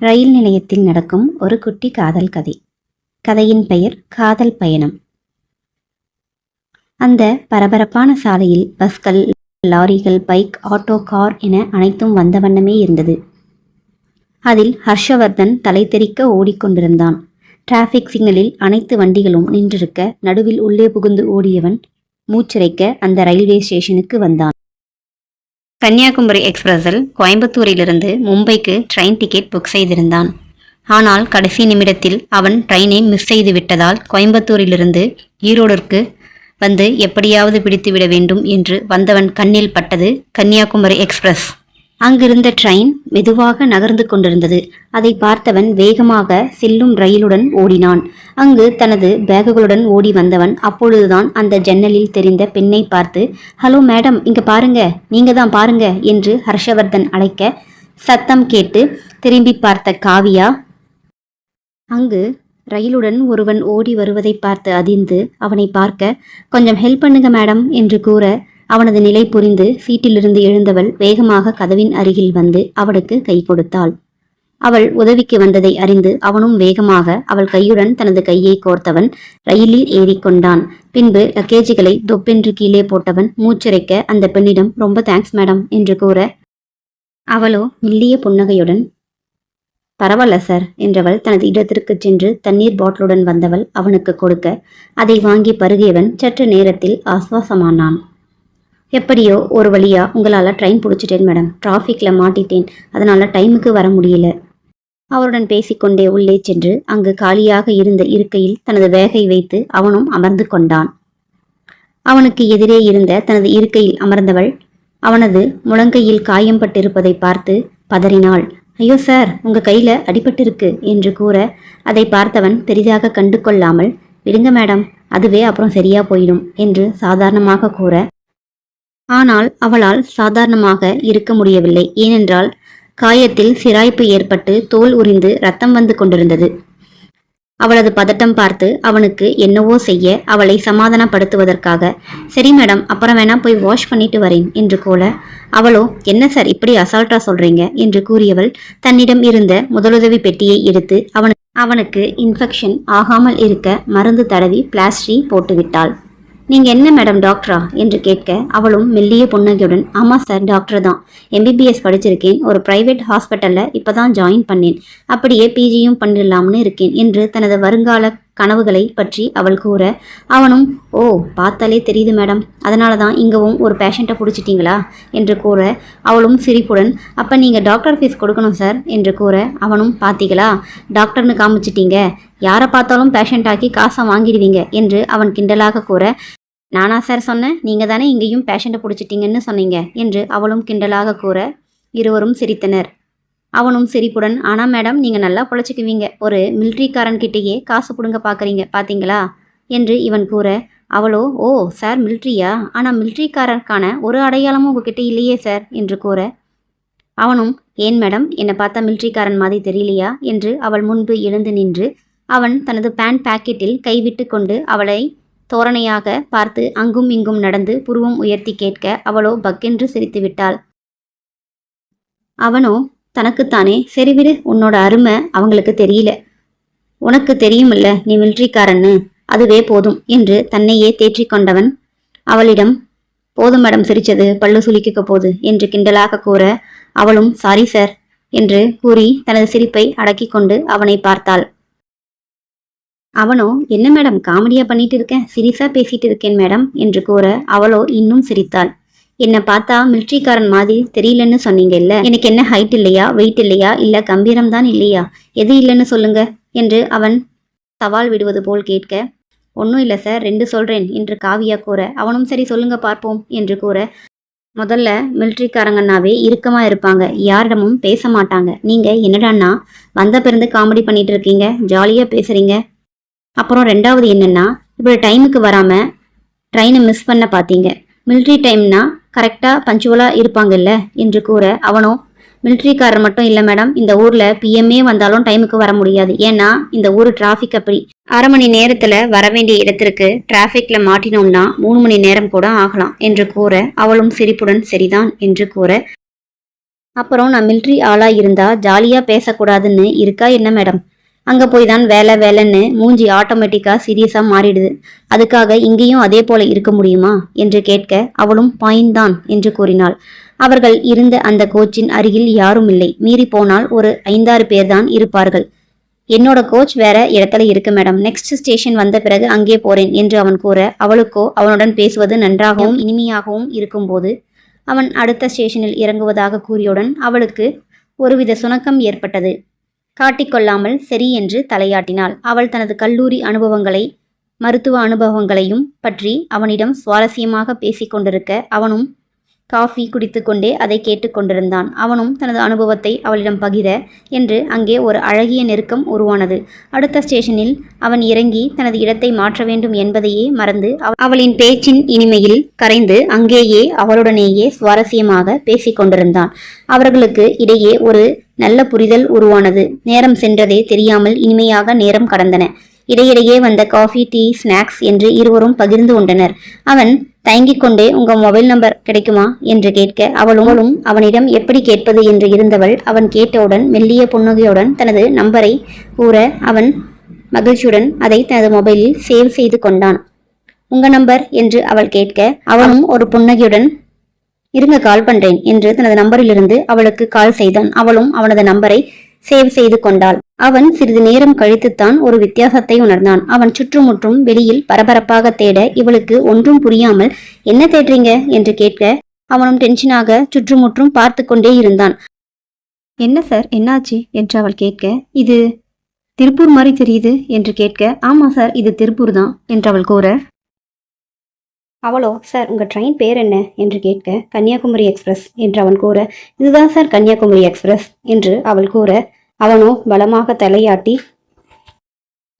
ரயில் நிலையத்தில் நடக்கும் ஒரு குட்டி காதல் கதை. கதையின் பெயர் காதல் பயணம். அந்த பரபரப்பான சாலையில் பஸ்கள் லாரிகள் பைக் ஆட்டோ கார் என அனைத்தும் வந்த வண்ணமே இருந்தது. அதில் ஹர்ஷவர்தன் தலை தெறிக்க ஓடிக்கொண்டிருந்தான். டிராஃபிக் சிக்னலில் அனைத்து வண்டிகளும் நின்றிருக்க நடுவில் உள்ளே புகுந்து ஓடியவன் மூச்சிறைக்க அந்த ரயில்வே ஸ்டேஷனுக்கு வந்தான். கன்னியாகுமரி எக்ஸ்பிரஸில் கோயம்புத்தூரிலிருந்து மும்பைக்கு ட்ரெயின் டிக்கெட் புக் செய்திருந்தான். ஆனால் கடைசி நிமிடத்தில் அவன் ட்ரெயினை மிஸ் செய்து விட்டதால் கோயம்புத்தூரிலிருந்து ஈரோடிற்கு வந்து எப்படியாவது பிடித்துவிட வேண்டும் என்று வந்தவன் கண்ணில் பட்டது கன்னியாகுமரி எக்ஸ்பிரஸ். அங்கிருந்த ட்ரெயின் மெதுவாக நகர்ந்து கொண்டிருந்தது. அதை பார்த்தவன் வேகமாக செல்லும் ரயிலுடன் ஓடினான். அங்கு தனது பேகுகளுடன் ஓடி வந்தவன் அப்பொழுதுதான் அந்த ஜன்னலில் தெரிந்த பெண்ணை பார்த்து ஹலோ மேடம் இங்க பாருங்க நீங்க தான் பாருங்க என்று ஹர்ஷவர்தன் அழைக்க சத்தம் கேட்டு திரும்பி பார்த்த காவியா அங்கு ரயிலுடன் ஒருவன் ஓடி வருவதை பார்த்து அதிர்ந்து அவனை பார்க்க கொஞ்சம் ஹெல்ப் பண்ணுங்க மேடம் என்று கூற அவனது நிலை புரிந்து சீட்டிலிருந்து எழுந்தவள் வேகமாக கதவின் அருகில் வந்து அவனுக்கு கை கொடுத்தாள். அவள் உதவிக்கு வந்ததை அறிந்து அவனும் வேகமாக அவள் கையுடன் தனது கையை கோர்த்தவன் ரயிலில் ஏறிக்கொண்டான். பின்பு லக்கேஜுகளை தொப்பென்று கீழே போட்டவன் மூச்சிறைக்க அந்த பெண்ணிடம் ரொம்ப தேங்க்ஸ் மேடம் என்று கூற அவளோ மெல்லிய புன்னகையுடன் பரவாயில்ல சார் என்றவள் தனது இடத்திற்கு சென்று தண்ணீர் பாட்டிலுடன் வந்தவள் அவனுக்கு கொடுக்க அதை வாங்கி பருகியவன் சற்று நேரத்தில் ஆஸ்வாசமானான். எப்படியோ ஒரு வழியா உங்களால் ட்ரெயின் பிடிச்சிட்டேன் மேடம் டிராஃபிக்கில் மாட்டிட்டேன். அதனால் டைமுக்கு வர முடியல. அவருடன் பேசிக்கொண்டே உள்ளே சென்று அங்கு காலியாக இருந்த இருக்கையில் தனது வேகை வைத்து அவனும் அமர்ந்து கொண்டான். அவனுக்கு எதிரே இருந்த தனது இருக்கையில் அமர்ந்தவள் அவனது முழங்கையில் காயம் பட்டிருப்பதை பார்த்து பதறினாள். ஐயோ சார் உங்க கையில அடிபட்டிருக்கு என்று கூற அதை பார்த்தவன் பெரிதாக கண்டு கொள்ளாமல் விடுங்க மேடம் அதுவே அப்புறம் சரியா போயிடும் என்று சாதாரணமாக கூற ஆனால் அவளால் சாதாரணமாக இருக்க முடியவில்லை. ஏனென்றால் காயத்தில் சிராய்ப்பு ஏற்பட்டு தோல் உறிந்து ரத்தம் வந்து கொண்டிருந்தது. அவளது பதட்டம் பார்த்து அவனுக்கு என்னவோ செய்ய அவளை சமாதானப்படுத்துவதற்காக சரி மேடம் அப்புறம் வேணா போய் வாஷ் பண்ணிட்டு வரேன் என்று கூற அவளோ என்ன சார் இப்படி அசால்ட்டா சொல்றீங்க? என்று கூறியவள் தன்னிடம் இருந்த முதலுதவி பெட்டியை எடுத்து அவனுக்கு அவனுக்கு இன்ஃபெக்ஷன் ஆகாமல் இருக்க மருந்து தடவி பிளாஸ்டி போட்டுவிட்டாள். நீங்க என்ன மேடம் டாக்டரா என்று கேட்க அவளும் மெல்லிய புன்னகையுடன் ஆமா சார் டாக்டர் தான். எம்பிபிஎஸ் படிச்சிருக்கேன். ஒரு பிரைவேட் ஹாஸ்பிட்டல்ல இப்பதான் ஜாயின் பண்ணேன். அப்படியே பிஜியும் பண்ணிடலாம்னு இருக்கேன் என்று தனது வருங்கால கனவுகளை பற்றி அவள் கூற அவனும் ஓ பார்த்தாலே தெரியுது மேடம் அதனால தான் இங்கவும் ஒரு பேஷண்ட்டை பிடிச்சிட்டிங்களா? என்று கூற அவளும் சிரிப்புடன் அப்போ நீங்கள் டாக்டர் ஃபீஸ் கொடுக்கணும் சார் என்று கூற அவனும் பார்த்தீங்களா? டாக்டர்னு காமிச்சிட்டீங்க. யாரை பார்த்தாலும் பேஷண்ட் ஆக்கி காசை வாங்கிடுவீங்க என்று அவன் கிண்டலாக கூற நானா சார் சொன்னேன் நீங்கள் தானே இங்கேயும் பேஷண்ட்டை பிடிச்சிட்டிங்கன்னு சொன்னீங்க என்று அவளும் கிண்டலாக கூற இருவரும் சிரித்தனர். அவனும் சிரிப்புடன் ஆனால் மேடம் நீங்கள் நல்லா பிழைச்சிக்குவீங்க. ஒரு மிலிட்ரிக்காரன்கிட்டயே காசு பிடுங்க பார்க்குறீங்க பார்த்தீங்களா என்று இவன் கூற அவளோ ஓ சார் மிலிட்ரியா ஆனால் மிலிட்ரிக்காரருக்கான ஒரு அடையாளமும் உங்ககிட்ட இல்லையே சார் என்று கூற. அவனும் ஏன் மேடம் என்னை பார்த்தா மிலிட்ரிக்காரன் மாதிரி தெரியலையா? என்று அவள் முன்பு எழுந்து நின்று அவன் தனது பேண்ட் பாக்கெட்டில் கைவிட்டு கொண்டு அவளை தோரணையாக பார்த்து அங்கும் இங்கும் நடந்து புருவம் உயர்த்தி கேட்க அவளோ பக்கென்று சிரித்து விட்டாள். அவனோ தனக்குத்தானே சரி உன்னோட அருமை அவங்களுக்கு தெரியல. உனக்கு தெரியுமில்ல நீ மில்ட்ரிக்காரன்னு. அதுவே போதும் என்று தன்னையே தேற்றிக் கொண்டவன் அவளிடம் போதும் மேடம் சிரிச்சது பல்லு சுலிக்க போது என்று கிண்டலாக கூற அவளும் சாரி சார் என்று கூறி தனது சிரிப்பை அடக்கிக் கொண்டு அவனை பார்த்தாள். அவனோ என்ன மேடம் காமெடியா பண்ணிட்டு இருக்கேன் சிரிசா பேசிட்டு இருக்கேன் மேடம் என்று கூற அவளோ இன்னும் சிரித்தாள். என்னை பார்த்தா மிலிட்ரிக்காரன் மாதிரி தெரியலன்னு சொன்னீங்கல்ல எனக்கு என்ன ஹைட் இல்லையா வெயிட் இல்லையா இல்ல கம்பீரம் தான் இல்லையா? எது இல்லைன்னு சொல்லுங்க என்று அவன் சவால் விடுவது போல் கேட்க ஒன்றும் இல்லை சார் ரெண்டு சொல்றேன் என்று காவியா கூற அவனும் சரி சொல்லுங்க பார்ப்போம் என்று கூற முதல்ல மிலிட்ரிக்காரங்கன்னாவே இறுக்கமாக இருப்பாங்க யாரிடமும் பேச மாட்டாங்க. நீங்கள் என்னடான்னா வந்த பிறந்து காமெடி பண்ணிட்டு இருக்கீங்க ஜாலியாக பேசுகிறீங்க அப்புறம் ரெண்டாவது என்னென்னா இப்படி டைமுக்கு வராமல் ட்ரெயினை மிஸ் பண்ண பார்த்தீங்க மிலிட்ரி டைம்னா கரெக்டாக பஞ்சுவலாக இருப்பாங்கல்ல என்று கூற அவனோ மிலிட்ரிக்காரர் மட்டும் இல்லை மேடம் இந்த ஊரில் பிஎம்ஏ வந்தாலும் டைமுக்கு வர முடியாது. ஏன்னா இந்த ஊர் டிராஃபிக் அப்படி. அரை மணி நேரத்தில் வர வேண்டிய இடத்திற்கு டிராஃபிக்கில் மாட்டினோம்னா மூணு மணி நேரம் கூட ஆகலாம் என்று கூற அவளும் சிரிப்புடன் சரிதான் என்று கூற அப்புறம் நான் மிலிட்ரி ஆளாக இருந்தால் ஜாலியாக பேசக்கூடாதுன்னு இருக்கா என்ன மேடம் அங்கே போய் தான் வேலை வேலைன்னு மூஞ்சி ஆட்டோமேட்டிக்காக சீரியஸாக மாறிடுது. அதுக்காக இங்கேயும் அதே போல இருக்க முடியுமா? என்று கேட்க அவளும் பாயிண்ட் தான் என்று கூறினாள். அவர்கள் இருந்த அந்த கோச்சின் அருகில் யாரும் இல்லை. மீறி போனால் ஒரு ஐந்தாறு பேர்தான் இருப்பார்கள். என்னோட கோச் வேற இடத்துல இருக்கு மேடம் நெக்ஸ்ட் ஸ்டேஷன் வந்த பிறகு அங்கே போறேன் என்று அவன் கூற அவளுக்கோ அவனுடன் பேசுவது நன்றாகவும் இனிமையாகவும் இருக்கும்போது அவன் அடுத்த ஸ்டேஷனில் இறங்குவதாக கூறியவுடன் அவளுக்கு ஒருவித சுணக்கம் ஏற்பட்டது. காட்டிக்கொள்ளாமல் சரி என்று தலையாட்டினாள். அவள் தனது கல்லூரி அனுபவங்களை மருத்துவ அனுபவங்களையும் பற்றி அவனிடம் சுவாரஸ்யமாக பேசிக்கொண்டிருக்க அவனும் காஃபி குடித்துக்கொண்டே அதை கேட்டுக்கொண்டிருந்தான் அவனும் தனது அனுபவத்தை அவளிடம் பகிர என்று அங்கே ஒரு அழகிய நெருக்கம் உருவானது. அடுத்த ஸ்டேஷனில் அவன் இறங்கி தனது இடத்தை மாற்ற வேண்டும் என்பதையே மறந்து அவளின் பேச்சின் இனிமையில் கரைந்து அங்கேயே அவளுடனேயே சுவாரஸ்யமாக பேசிக் கொண்டிருந்தான். அவர்களுக்கு இடையே ஒரு நல்ல புரிதல் உருவானது. நேரம் சென்றதே தெரியாமல் இனிமையாக நேரம் கடந்தன. இடையிடையே வந்த காஃபி டீ ஸ்நாக்ஸ் என்று இருவரும் பகிர்ந்து கொண்டனர். அவன் தயங்கிக் கொண்டே உங்க மொபைல் நம்பர் கிடைக்குமா? என்று கேட்க அவளும் அவனிடம் எப்படி கேட்பது? என்று இருந்தவள் அவன் கேட்டவுடன் மெல்லிய புன்னகையுடன் தனது நம்பரை கூற அவன் மகிழ்ச்சியுடன் அதை தனது மொபைலில் சேவ் செய்து கொண்டான். உங்க நம்பர் என்று அவள் கேட்க அவனும் ஒரு புன்னகையுடன் இருங்க கால் பண்றேன் என்று தனது நம்பரிலிருந்து அவளுக்கு கால் செய்தான். அவளும் அவனது நம்பரை சேவ் செய்து கொண்டாள். அவன் சிறிது நேரம் கழித்துத்தான் ஒரு வித்தியாசத்தை உணர்ந்தான். அவன் சுற்றுமுற்றும் வெளியில் பரபரப்பாக தேட இவளுக்கு ஒன்றும் புரியாமல் என்ன தேடுறீங்க? என்று கேட்க அவனும் டென்ஷனாக சுற்றுமுற்றும் பார்த்து கொண்டே இருந்தான். என்ன சார் என்னாச்சு? என்று அவள் கேட்க இது திருப்பூர் மாதிரி தெரியுது என்று கேட்க ஆமா சார் இது திருப்பூர் தான் என்று அவள் கூற அவளோ சார் உங்கள் ட்ரெயின் பேர் என்ன? என்று கேட்க கன்னியாகுமரி எக்ஸ்பிரஸ் என்று அவன் கூற இதுதான் சார் கன்னியாகுமரி எக்ஸ்பிரஸ் என்று அவள் கூற அவனோ பலமாக தலையாட்டி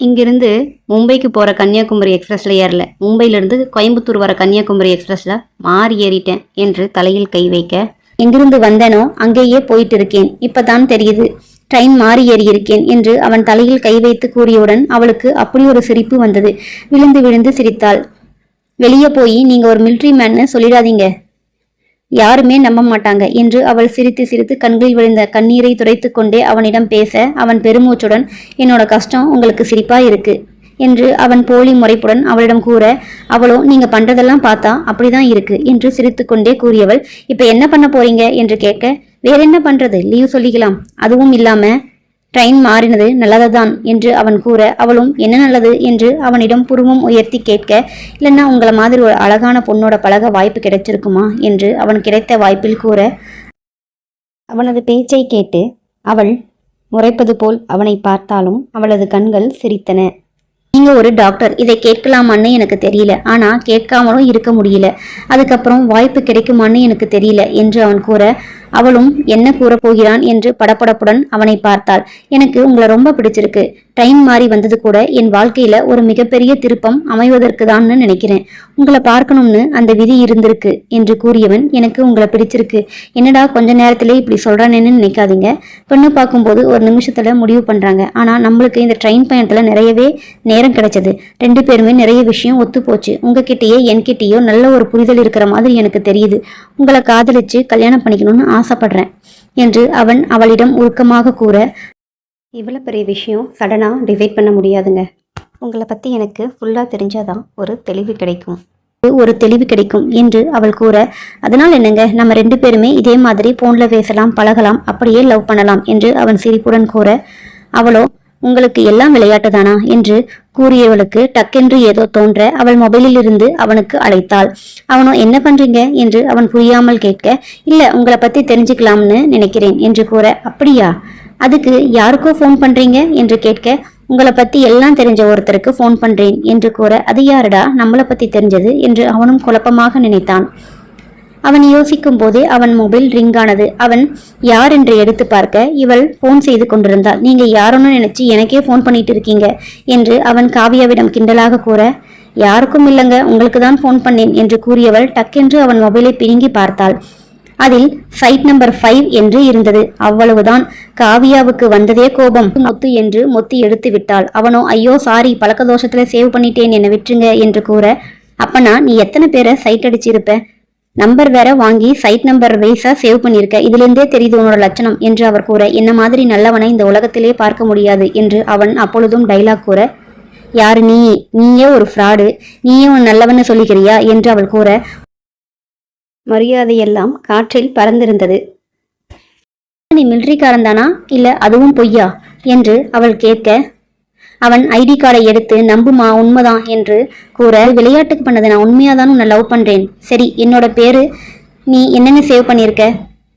இங்கிருந்து மும்பைக்கு போகிற கன்னியாகுமரி எக்ஸ்பிரஸில் ஏறல. மும்பையிலிருந்து கோயம்புத்தூர் வர கன்னியாகுமரி எக்ஸ்பிரஸில் மாறி ஏறிட்டேன் என்று தலையில் கை வைக்க எங்கிருந்து வந்தனோ அங்கேயே போயிட்டு இருக்கேன். இப்பதான் தெரியுது. ட்ரெயின் மாறி ஏறி இருக்கேன் என்று அவன் தலையில் கை வைத்து கூறியவுடன் அவளுக்கு அப்படி ஒரு சிரிப்பு வந்தது. விழுந்து விழுந்து சிரித்தாள். வெளியே போய் நீங்க ஒரு மிலிட்ரி மேன்னு சொல்லிடாதீங்க. யாருமே நம்ப மாட்டாங்க என்று அவள் சிரித்து சிரித்து கண்களில் விழுந்த கண்ணீரை துடைத்து கொண்டே அவனிடம் பேச அவன் பெருமூச்சுடன் என்னோட கஷ்டம் உங்களுக்கு சிரிப்பா இருக்கு? என்று அவன் போலி முறைப்புடன் அவளிடம் கூற அவளோ நீங்க பண்றதெல்லாம் பார்த்தா அப்படிதான் இருக்கு என்று சிரித்துக்கொண்டே கூறியவள் இப்ப என்ன பண்ண போறீங்க? என்று கேட்க வேற என்ன பண்றது? லீவ் சொல்லிக்கலாம். அதுவும் இல்லாம ட்ரெயின் மாறினது நல்லதுதான் என்று அவன் கூற அவளும் என்ன நல்லது? என்று அவனிடம் புருவம் உயர்த்தி கேட்க இல்லைன்னா உங்களை மாதிரி ஒரு அழகான பொண்ணோட பழக வாய்ப்பு கிடைச்சிருக்குமா? என்று அவன் கிடைத்த வாய்ப்பில் கூற அவனது பேச்சை கேட்டு அவள் முறைப்பது போல் அவனை பார்த்தாலும் அவளது கண்கள் சிரித்தன. நீங்க ஒரு டாக்டர் இதை கேட்கலாமான்னு எனக்கு தெரியல. ஆனா கேட்காமலும் இருக்க முடியல. அதுக்கப்புறம் வாய்ப்பு கிடைக்குமான்னு எனக்கு தெரியல என்று அவன் கூற அவளும் என்ன கூறப் போகிறான் என்று படப்படப்புடன் அவனை பார்த்தாள். எனக்கு உங்களை ரொம்ப பிடிச்சிருக்கு. ட்ரெயின் மாறி வந்தது கூட என் வாழ்க்கையில ஒரு மிகப்பெரிய திருப்பம் அமைவதற்கு தான்னு நினைக்கிறேன். உங்களை பார்க்கணும்னு அந்த விதி இருந்திருக்கு என்று கூறியவன் எனக்கு உங்களை பிடிச்சிருக்கு. என்னடா கொஞ்ச நேரத்திலே இப்படி சொல்றானேன்னு நினைக்காதீங்க. பெண்ணு பார்க்கும்போது ஒரு நிமிஷத்துல முடிவு பண்றாங்க. ஆனா நம்மளுக்கு இந்த ட்ரெயின் பயணத்துல நிறையவே நேரம் கிடைச்சது. ரெண்டு பேருமே நிறைய விஷயம் ஒத்து போச்சு. உங்ககிட்டயே என்கிட்டயோ நல்ல ஒரு புரிதல் இருக்கிற மாதிரி எனக்கு தெரியுது. உங்களை காதலிச்சு கல்யாணம் பண்ணிக்கணும்னு ஆசைப்படுறேன் என்று அவன் அவளிடம் உருக்கமாக கூற இவ்வளோ பெரிய விஷயம் சடனாக டிசைட் பண்ண முடியாதுங்க. உங்களை பற்றி எனக்கு ஃபுல்லாக தெரிஞ்சாதான் ஒரு தெளிவு கிடைக்கும். ஒரு தெளிவு கிடைக்கும் என்று அவள் கூற அதனால் என்னங்க நம்ம ரெண்டு பேருமே இதே மாதிரி ஃபோனில் பேசலாம் பழகலாம் அப்படியே லவ் பண்ணலாம் என்று அவன் சிரிப்புடன் கூற அவளோ உங்களுக்கு எல்லாம் விளையாட்டு தானா? என்று கூறியவளுக்கு டக்கென்று ஏதோ தோன்ற அவள் மொபைலில் இருந்து அவனுக்கு அழைத்தாள். அவனோ என்ன பண்றீங்க? என்று அவன் புரியாமல் கேட்க இல்ல உங்களை பத்தி தெரிஞ்சுக்கலாம்னு நினைக்கிறேன் என்று கூற அப்படியா? அதுக்கு யாருக்கோ ஃபோன் பண்றீங்க என்று கேட்க உங்களை பத்தி எல்லாம் தெரிஞ்ச ஒருத்தருக்கு ஃபோன் பண்றேன் என்று கூற அது யாருடா? நம்மளை பத்தி தெரிஞ்சது? என்று அவனும் குழப்பமாக நினைத்தான். அவன் யோசிக்கும் போதே அவன் மொபைல் ரிங் ஆனது. அவன் யார் என்று எடுத்து பார்க்க இவள் ஃபோன் செய்து கொண்டிருந்தாள் நீங்க யாரோன்னு நினைச்சு எனக்கே ஃபோன் பண்ணிட்டு இருக்கீங்க என்று அவன் காவியாவிடம் கிண்டலாக கூற யாருக்கும் இல்லைங்க உங்களுக்கு தான் ஃபோன் பண்ணேன் என்று கூறியவள் டக்கென்று அவன் மொபைலை பிடுங்கி பார்த்தாள். அதில் சைட் நம்பர் ஃபைவ் என்று இருந்தது. அவ்வளவுதான். காவியாவுக்கு வந்ததே கோபம். முத்து என்று மொத்தி எடுத்து விட்டாள். அவனோ ஐயோ சாரி பழக்க தோஷத்துல சேவ் பண்ணிட்டேன் என்னை விட்டுருங்க என்று கூற அப்பனா நீ எத்தனை பேரை சைட் அடிச்சிருப்ப? நம்பர் வேற வாங்கி சைட் நம்பர் வைஸா சேவ் பண்ணியிருக்க இதிலிருந்தே தெரியுது உன்னோட லட்சணம் என்று அவர் கூற என்ன மாதிரி நல்லவனை இந்த உலகத்திலே பார்க்க முடியாது என்று அவன் அப்பொழுதும் டைலாக் கூற யாரு நீ? நீயே ஒரு ஃப்ராடு நீயே உன் நல்லவன்னு சொல்லிக்கிறியா? என்று அவள் கூற மரியாதையெல்லாம் காற்றில் பறந்திருந்தது. நீ மிலிட்ரிக்காரன் தானா இல்ல அதுவும் பொய்யா? என்று அவள் கேட்க அவன் ஐடி கார்டை எடுத்து நம்புமா உண்மைதான் என்று கூற விளையாட்டுக்கு பண்ணதை நான் உண்மையாதான் உன்னை லவ் பண்றேன். சரி என்னோட பேரு நீ என்னென்ன சேவ் பண்ணியிருக்க?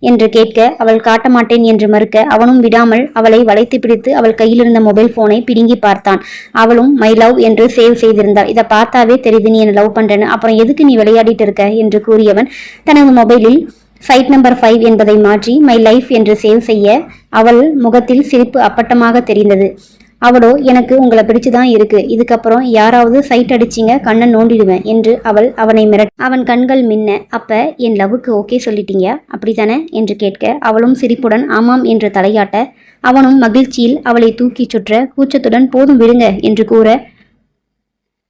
என்று கேட்க அவள் காட்ட மாட்டேன் என்று மறுக்க அவனும் விடாமல் அவளை வளைத்து பிடித்து அவள் கையிலிருந்த மொபைல் போனை பிடுங்கி பார்த்தான். அவளும் மை லவ் என்று சேவ் செய்திருந்தாள். இதை பார்த்தாவே தெரியுது நீ என்ன லவ் பண்றேன்னு. அப்புறம் எதுக்கு நீ விளையாடிட்டு இருக்க? என்று கூறியவன் தனது மொபைலில் சைட் நம்பர் ஃபைவ் என்பதை மாற்றி மை லைஃப் என்று சேவ் செய்ய அவள் முகத்தில் சிரிப்பு அப்பட்டமாக தெரிந்தது. அவளோ எனக்கு உங்களை பிடிச்சுதான் இருக்கு. இதுக்கப்புறம் யாராவது சைட் அடிச்சிங்க கண்ணை நோண்டிடுவேன் என்று அவள் அவனை மிரட் அவன் கண்கள் மின்ன. அப்ப என் லவ்வுக்கு ஓகே சொல்லிட்டீங்க? அப்படித்தானே? என்று கேட்க அவளும் சிரிப்புடன் ஆமாம் என்று தலையாட்ட அவனும் மகிழ்ச்சியில் அவளை தூக்கிச் சுற்ற கூச்சத்துடன் போதும் விடுங்க என்று கூற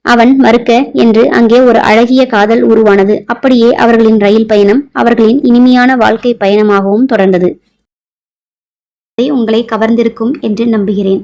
அவன் மறுக்க என்று அங்கே ஒரு அழகிய காதல் உருவானது. அப்படியே அவர்களின் ரயில் பயணம் அவர்களின் இனிமையான வாழ்க்கை பயணமாகவும் தொடர்ந்தது. உங்களை கவர்ந்திருக்கும் என்று நம்புகிறேன்.